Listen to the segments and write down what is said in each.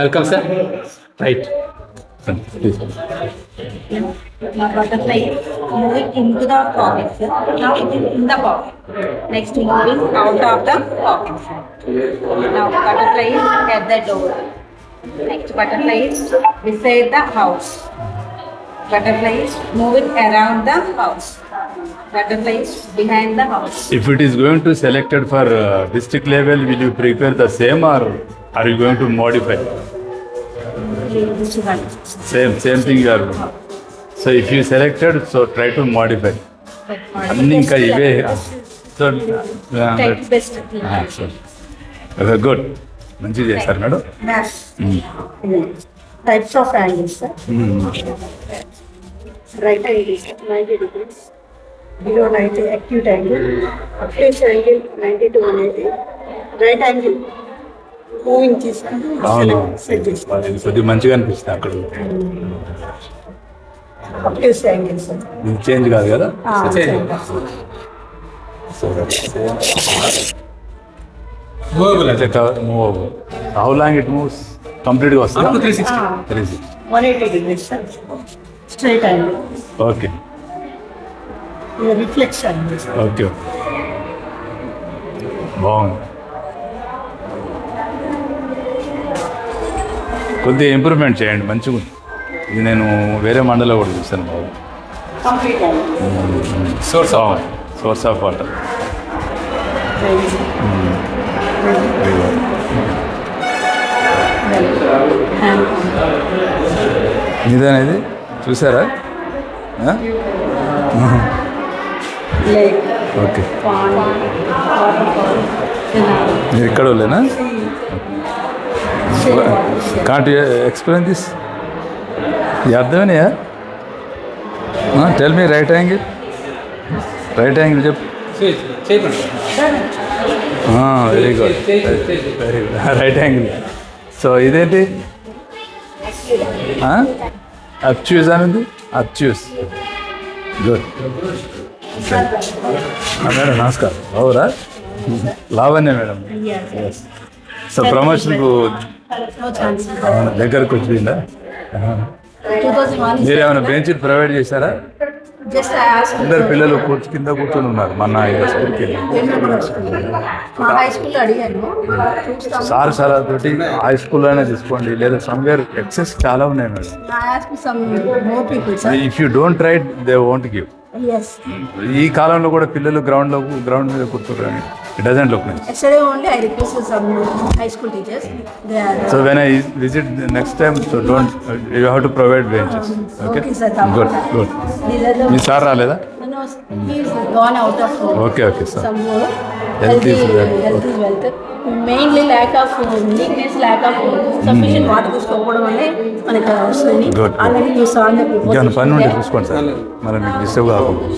Welcome sir right please Now butterfly moving into the pocket. sir. Now it is in the pocket. Next moving out of the pocket. sir. Now butterfly is at the door. Next butterfly is beside the house. Butterfly is moving around the house. Butterfly is behind the house. If it is going to selected for uh, district level, will you prepare the same or are you going to modify same same thing you are so if you selected so try to modify అన్నీ ఇంకా ఇవే. So sir good మంచి చేశారు madam. Types of right below ninety acute తీసుకుంటూ అవును. కొద్దిగా మంచిగా అనిపిస్తుంది అక్కడ. ఇది చేంజ్ కాదు కదా? మూవబుల్ అయితే move how long it moves కంప్లీట్గా అప్ టు వస్తుందా? Three sixty three 180 degrees, sir. Straight angle. Okay sir. Okay బాగుంది. కొద్దిగా ఇంప్రూవ్మెంట్ చేయండి మంచిగా ఇది నేను వేరే మండలో కూడా చూస్తాను బాబు. Complete angle. Source source of water ఇదేనేది చూసారా? ఓకే. మీరు ఇక్కడ వాళ్ళేనా. కాంట్ ఎక్స్ప్లెయిన్ దిస్ ఇది అర్థమేనా tell me right angle right angle చెప్పు very good very good right angle so ఇదేంటి? అప్చూస్ అనేది? అప్చూస్ గుడ్ మేడం నమస్కారం. అవురా లావణ్య మేడం. సో ప్రమోషన్కు. దగ్గరకు వచ్చిందా? 2001 మీరు ఏమైనా బెంచ్ ప్రొవైడ్ చేశారా? అందరు పిల్లలు కూర్చు కింద కూర్చొని ఉన్నారు మన స్కూల్కి సార్ సార్ తోటి హై స్కూల్లోనే తీసుకోండి లేదా సమ్వేర్ ఎక్సెస్ చాలా ఉన్నాయి madam. If you don't write they won't give. ఈ కాలంలో కూడా పిల్లలు గ్రౌండ్లో గ్రౌండ్ మీద కూర్చోరు it doesn't look nice Yesterday only I requested some high school teachers. They are. So when I visit next time so don't you have to provide benches okay Okay, sir. Good good These are the. మీ sir రాలేదా No, he's gone out of. Okay, okay, sir. Some more. Health is wealth. Health is wealth. Mainly lack of weakness, lack of sufficient water తీసుకోకపోవడం వల్లే మనకి వస్తుంది Good, good. Already you saw the ఇంకేమైనా పని ఉంటే చూసుకోండి sir మరి మీకు డిస్టర్బ్ కాకుండా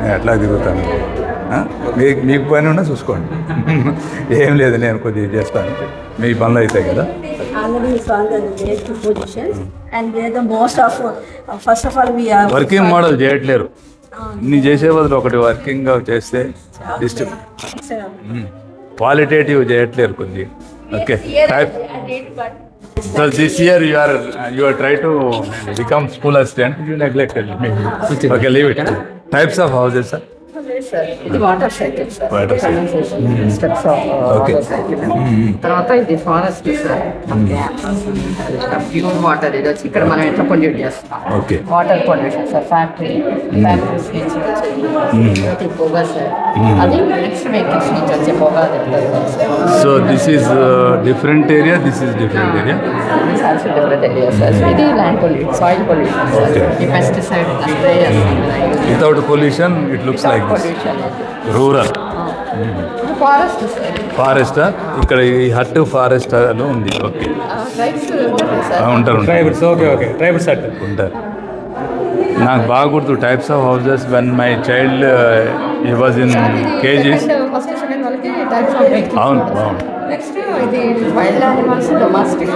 నేను ఎట్లా తిరుగుతాను? మీకు మీకు పని ఉన్నా చూసుకోండి. ఏం లేదు నేను కొద్దిగా చేస్తాను. మీ పనులు అవుతాయి కదా? Uh, వర్కింగ్ మోడల్ చేయట్లేరు. ఇన్ని చేసే బదులు ఒకటి వర్కింగ్ చేస్తే డిస్టర్బ్ క్వాలిటేటివ్ చేయట్లేరు కొద్దిగా. Okay type so this year you are you are try to become school assistant you neglected okay leave it types of houses sir. ఇది water cycle sir. Water cycle. Steps of Okay. Water cycle తర్వాత ఇది forest sir. Pure water ఇది వచ్చి ఇక్కడ మనం ఎట్లా pollute చేస్తాం. Okay. Water pollution sir. Factory factories నుంచి వచ్చే పొగ సార్. అది నెక్స్ట్ వెహికల్స్ నుంచి వచ్చే పొగ so this is different area this is different area also different area sir ఇది land pollution soil pollution sir Okay. ఈ పెస్టిసైడ్ స్ప్రే చేస్తాం without pollution it looks like this rural. Forest ఇక్కడ ఈ hut ఫారెస్ట్లో ఉంది. ఓకే. ఉంటారు tribals okay okay. Tribals at ఉంటారు. నాకు బాగా గుర్తు types of houses when my child ఈ was in KGs first second వాళ్ళకి టైప్స్ ఆఫ్ వెహికల్స్ అవును బాగుంది నెక్స్ట్ ఇది వైల్డ్ యానిమల్స్ డొమాస్టిక్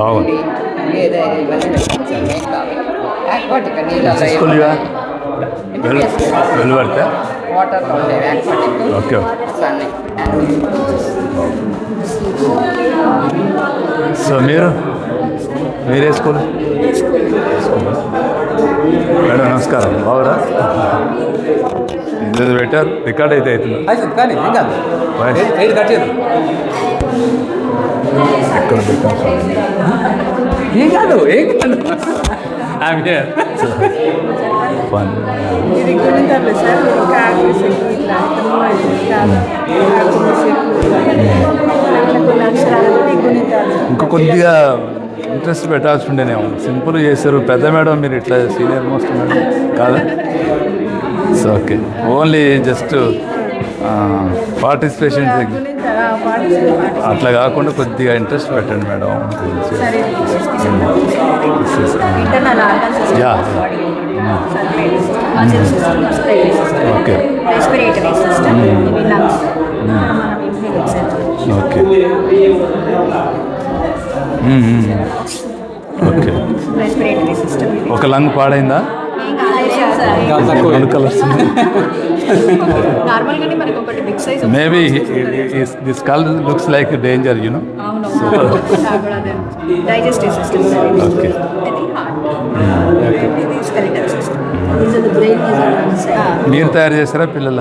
బాగుంది. వెలువడతా వాటర్లో ఉండేవి ఆక్వాటిక్ ఓకే. అన్నీ. సో మీరు? మీరే స్కూల్? మేడం నమస్కారం. బాగురా ఇందులో పెట్టారు? రికార్డ్ అయితే అవుతుంది? అయితే కానీ ఏం కాదు. వాయిస్ రైట్ కట్ చేయదు. ఎక్కడ పెట్టాం ఏం కాదు ఏం కాదు. ఐఎమ్ హియర్ ఫన్ ఇంకా కొద్దిగా ఇంట్రెస్ట్ పెట్టాల్సి ఉండేనేమో సింపుల్ చేశారు. పెద్ద మేడం మీరు ఇట్లా సీనియర్ మోస్ట్ మేడం కాదా? So okay. Only just participation దగ్గర అట్లా కాకుండా కొద్దిగా ఇంట్రెస్ట్ పెట్టండి madam. Okay. Inhale okay. Okay respiratory system ఒక లంగ్ పాడైందా? రెండు కలర్స్. మేబీ దిస్ కల్ looks like danger digestive system okay or lungs మీరు తయారు చేస్తారా పిల్లల?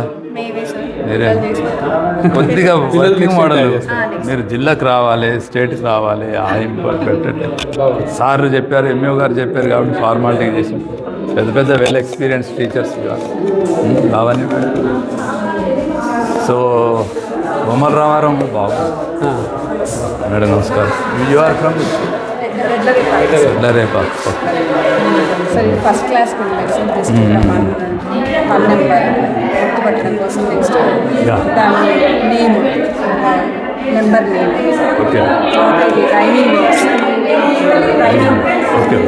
కొద్దిగా వర్కింగ్ మోడల్ next. మీరు జిల్లాకు రావాలి స్టేట్కి రావాలి ఆ ఇంపార్ట్ పెట్టండి సార్ చెప్పారు ఎంఈఓ గారు చెప్పారు కాబట్టి ఫార్మాలిటీ చేసి పెద్ద పెద్ద వెల్ ఎక్స్పీరియన్స్ టీచర్స్ కావాలి సో బొమ్మల రామారావు బాబు. మేడం నమస్కారం. యు ఆర్ ఫ్రమ్ రేపా first class name number name okay timing okay